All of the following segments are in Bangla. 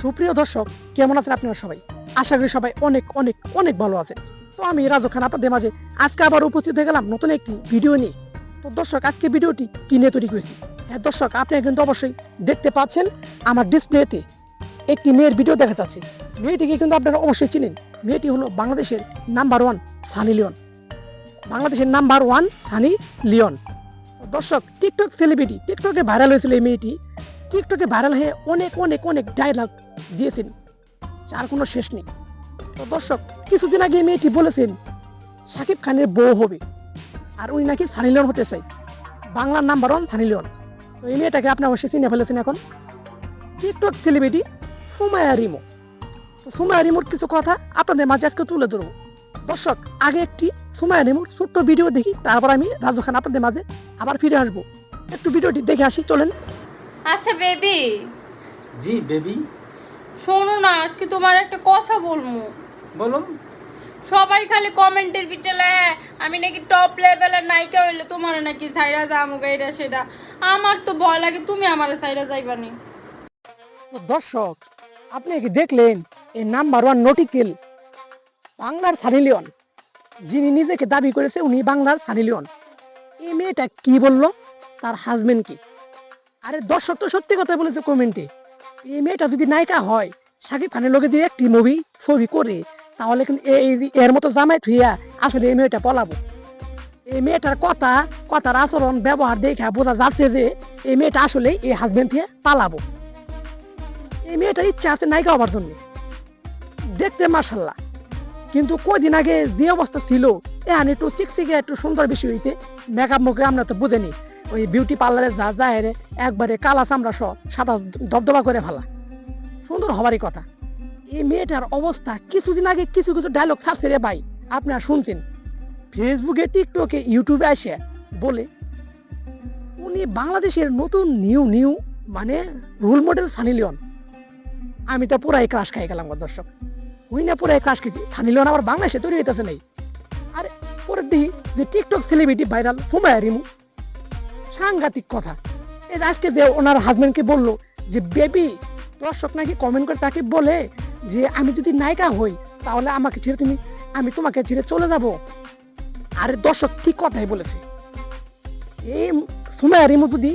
সুপ্রিয় দর্শক, কেমন আছেন আপনারা সবাই? আশা করি সবাই অনেক অনেক অনেক ভালো আছেন। তো আমি রাজু খান আপনাদের মাঝে আজকে আবার উপস্থিত হয়ে গেলাম নতুন একটি ভিডিও নিয়ে। তো দর্শক, আজকে ভিডিওটি কি নিয়ে তৈরি করেছি? হ্যাঁ দর্শক, আপনি কিন্তু অবশ্যই দেখতে পাচ্ছেন আমার ডিসপ্লেতে একটি মেয়ের ভিডিও দেখা যাচ্ছে। মেয়েটিকে কিন্তু আপনারা অবশ্যই চিনেন। মেয়েটি হলো বাংলাদেশের নাম্বার ওয়ান সানি লিওন। বাংলাদেশের নাম্বার ওয়ান সানি লিওন। দর্শক, টিকটক সেলিব্রিটি, টিকটকে ভাইরাল হয়েছিল এই মেয়েটি। টিকটকে ভাইরাল হয়ে অনেক অনেক অনেক ডায়লগ দিয়েছেন যার কোনো শেষ নেই। তো দর্শক কিছুদিন আগে মেয়েটি বলেছেন শাকিব খানের বউ হবে আর উনি নাকি সানি লিওন হতে চাই বাংলার নাম্বার ওয়ান সানি লিওন। তো এই মেয়েটাকে আপনি অবশ্যই চিনে ফেলেছেন এখন। TikTok celebrity Sumaya Rimo. তো সুমায়া রিমোর কিছু কথা আপনাদের মাঝে আজকে তুলে ধরবো। দর্শক আগে একটি সুমায়া রিমোর ছোট্ট ভিডিও দেখি তারপর আমি রাজু খান আপনাদের মাঝে আবার ফিরে আসব। একটু ভিডিওটি দেখে আসি চলেন। আচ্ছা বেবি জি বেবি শোনো না আজকে তোমার একটা কথা বলব। বলো। সবাই খালি কমেন্টের ভিতরে আমি নাকি টপ লেভেলের নায়িকা হইলে তোমার নাকি সাইরা যামুক এটা সেটা আমার তো ভয় লাগে তুমি আমার সাইরা যাইবানি তো দর্শক আপনি কি দেখলেন এই নাম্বার ওয়ান নটিকেল বাংলার সানি লিওন যিনি নিজেকে দাবি করেছে উনি বাংলার সানি লিওন এই মেয়েটা কি বলল? তার হাজবেন্ড কি? আরে দর্শক তো সত্যি কথা বলেছে কমেন্টে। এই মেয়েটা যদি নায়িকা হয় সাকিব খানের লোকে দিয়ে একটি মুভি ছবি করে, তাহলে কিন্তু এই- এর মতো জামাই থুইয়া আসলে এই মেয়েটা পলাবো। এই মেয়েটার কথা, কথার আচরণ, ব্যবহার দেখা বোঝা যাচ্ছে যে এই মেয়েটা আসলে এই হাজবেন্ড থেকে পালাবো। এই মেয়েটার ইচ্ছা আছে নায়িকা হবার জন্য। দেখতে মার্শাল্লাহ কিন্তু কদিন আগে যে অবস্থা ছিল, এখন একটু চিকচিকে, একটু সুন্দর বেশি হয়েছে মেকআপ মুখে আমরা তো বুঝেনি। ওই বিউটি পার্লারে যা যায় রে একবারে কালা চামড়া সহ সাদা দবদবা করে ফেলা। সুন্দর হবারই কথা। এই মেয়েটার অবস্থা কিছুদিন আগে কিছু কিছু ডায়লগ ছাড়ছে রে ভাই, আপনারা শুনছেন? ফেসবুকে টিকটকে ইউটিউবে আসে বলে, উনি বাংলাদেশের নতুন নিউ নিউ মানে রোল মডেল সানি লিওন। আমি তো পুরাই ক্রাশ খাই গেলাম দর্শক। হুই না পুরাই ক্রাশ খেয়েছি। সানি লিওন আবার বাংলাদেশে তৈরি হইতেছে নাই। আর পরে দেখি যে TikTok celebrity viral Sumaya Rimu সাংঘাতিক কথা। এই আজকে যে ওনার হাজবেন্ডকে বলল যে, বেবি, দর্শক নাকি কমেন্ট করে তাকে বলে যে, আমি যদি নায়িকা হই, তাহলে আমাকে ছেড়ে তুমি, আমি তোমাকে ছেড়ে চলে যাব। আরে দর্শক ঠিক কথাই বলেছে। এই সুমায়া রিমু যদি,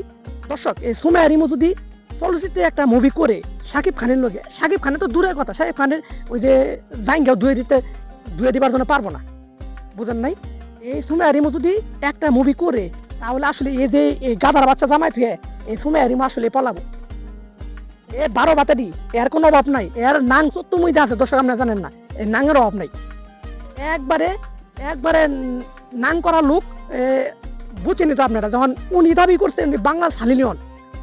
দর্শক, এই সুমায়া রিমু যদি চলচ্চিত্রে একটা মুভি করে সাকিব খানের লগে সাকিব খানের তো দূরের কথা সাকিব খানের ওই যে জাইঙ্গাও ধুয়ে দিতে, ধুয়ে দিবার জন্য পারব না। বুঝেন নাই? এই সুমায়া রিমু যদি একটা মুভি করে তাহলে আসলে যে এই গাদার বাচ্চা জামাই থুয়ে এই সুমায়া রিমু আসলে পলাবো। এ বারো বাতারি এর কোনো অভাব নাই এর নাং সত্য মধ্যে আছে দর্শক আপনারা জানেন না এই নাঙের অভাব নাই। একবারে একবারে নাং করা লোক এ, বুঝছেন তো আপনারা যখন উনি দাবি করছেন উনি বাংলা সানিলিয়ন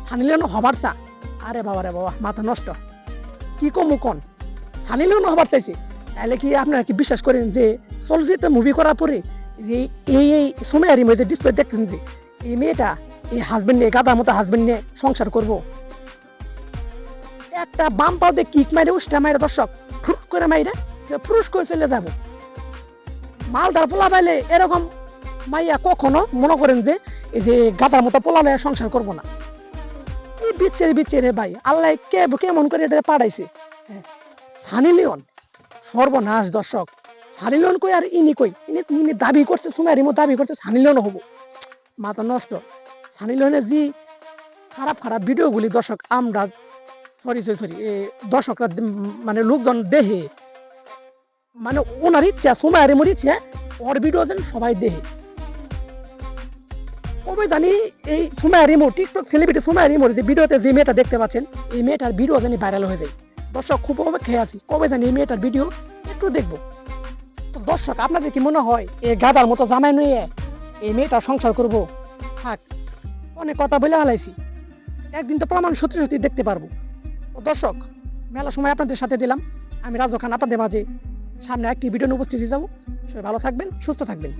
সানিলিয়ন হবার চা। আরে বাবা রে বাবা মাথা নষ্ট। কি কমু কন? সানিলিয়ন হবার চাইছে। তাহলে কি আপনারা কি বিশ্বাস করেন যে চলচ্চিত্র মুভি করার পরে এই এই সময়ের মধ্যে ডিসপ্লে দেখতেন যে এই মেয়েটা এই হাজবেন্ড নিয়ে, গাদার মতো হাজবেন্ড নিয়ে সংসার করব। একটা বাম পাওতে কিক মারে উষ্টা মারে দর্শক ফুট করে মাইরা ফুরুস করে চলে যাব। মালদার পোলা পাইলে এরকম মাইয়া কখনো মনে করেন যে, এই যে গাদার মতো পোলা লয়ে সংসার করব না। এই বিচ্ছের বিচ্ছেরে ভাই, আল্লাহ কে কেমন করে এদের পাঠাইছে হ্যাঁ। সানি লিওন, সর্বনাশ দর্শক। সানি লিওন কই আর ইনি কই? ইনি ইনি দাবি করছে সুমারি মো দাবি করছে সানি লিওন হব মাথা নষ্ট। সানি লিওনের যে খারাপ খারাপ ভিডিওগুলি দর্শক, আমরা সরি সরি সরি দর্শকরা মানে লোকজন দেহে। মানে ওনার ইচ্ছা সুমারি মোর ইচ্ছা, ওর ভিডিও যেন সবাই দেহে। কবে জানি এই সুমায়া রিমো টিকটক সেলিব্রিটি সুমায়া রিমোর যে ভিডিওতে যে মেয়েটা দেখতে পাচ্ছেন, এই মেয়েটার ভিডিও জানি ভাইরাল হয়ে যায়। দর্শক, খুব অপেক্ষায় আছি। কবে জানি এই মেয়েটার ভিডিও একটু দেখব। তো দর্শক, আপনাদের কি মনে হয় এই গাদার মতো জামাই নিয়ে এই মেয়েটা সংসার করব? থাক, অনেক কথা বলে হালাইছি। একদিন তো প্রমাণ সত্যি সত্যি দেখতে পারব। তো দর্শক, মেলা সময় আপনাদের সাথে দিলাম। আমি রাজু খান আপনাদের মাঝে সামনে একটি ভিডিও উপস্থিতি হয়ে যাব। সবাই ভালো থাকবেন, সুস্থ থাকবেন।